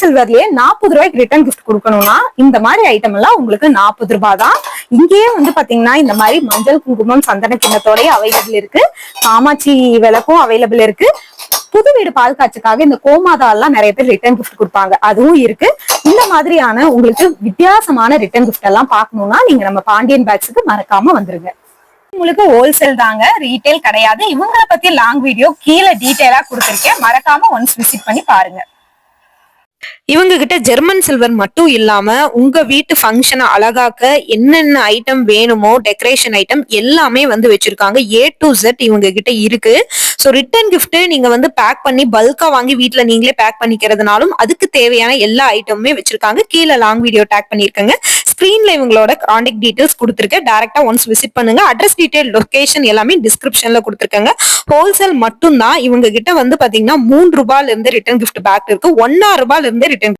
சில்வர்லயே நாற்பது ரூபாய்க்கு return gift கொடுக்கணும்னா இந்த மாதிரி ஐட்டம் எல்லாம் உங்களுக்கு நாற்பது ரூபாய் தான் இங்கேயே வந்து பாத்தீங்கன்னா இந்த மாதிரி மஞ்சள் குங்குமம் சந்தன கிண்ணத்தோடய அவைலபிள் இருக்கு. காமாட்சி விளக்கும் அவைலபிள் இருக்கு. புது வீடு பால் காய்ச்சுக்காக இந்த கோமாதா எல்லாம் நிறைய பேர் ரிட்டர்ன் கிஃப்ட் கொடுப்பாங்க. அதுவும் இருக்கு. இந்த மாதிரியான உங்களுக்கு வித்தியாசமான ரிட்டர்ன் கிஃப்ட் எல்லாம் பார்க்கணும்னா நீங்க நம்ம பாண்டியன் பேக்ஸுக்கு மறக்காம வந்துருங்க. உங்களுக்கு ஹோல்சேல் தாங்க ரீட்டைல் கிடையாது. இவங்களை பத்தி லாங் வீடியோ கீழே டீட்டெயிலா கொடுத்துருக்கேன். மறக்காம ஒன்ஸ் விசிட் பண்ணி பாருங்க. இவங்க கிட்ட ஜெர்மன் சில்வர் மட்டும் இல்லாம உங்க வீட்டு ஃபங்க்ஷனை அழகாக்க என்னென்ன ஐட்டம் வேணுமோ டெக்கரேஷன் ஐட்டம் எல்லாமே வந்து வச்சிருக்காங்க. ஏ டு ஜெட் இவங்க கிட்ட இருக்கு. ஸோ ரிட்டர்ன் கிஃப்ட் நீங்க வந்து பேக் பண்ணி பல்கா வாங்கி வீட்டில் நீங்களே பேக் பண்ணிக்கிறதுனாலும் அதுக்கு தேவையான எல்லா ஐட்டமுமே வச்சிருக்காங்க. கீழே லாங் வீடியோ டேக் பண்ணிருக்கேங்க ஸ்கிரீன்ல இவங்களோட கான்டாக்ட் டீடைல்ஸ் கொடுத்துருக்கேன். டேரக்டா ஒன்ஸ் விசிட் பண்ணுங்க. அட்ரஸ் டீடைல் லொகேஷன் எல்லாமே டிஸ்கிரிப்ஷன்ல கொடுத்துருக்காங்க. ஹோல்சேல் மட்டும் தான் இவங்க கிட்ட வந்து பாத்தீங்கன்னா மூணு ரூபாயில இருந்து ரிட்டர்ன் கிஃப்ட் பேக் இருக்கு. ஒன்னா ரூபாயில இருந்து ரிட்டர்ன்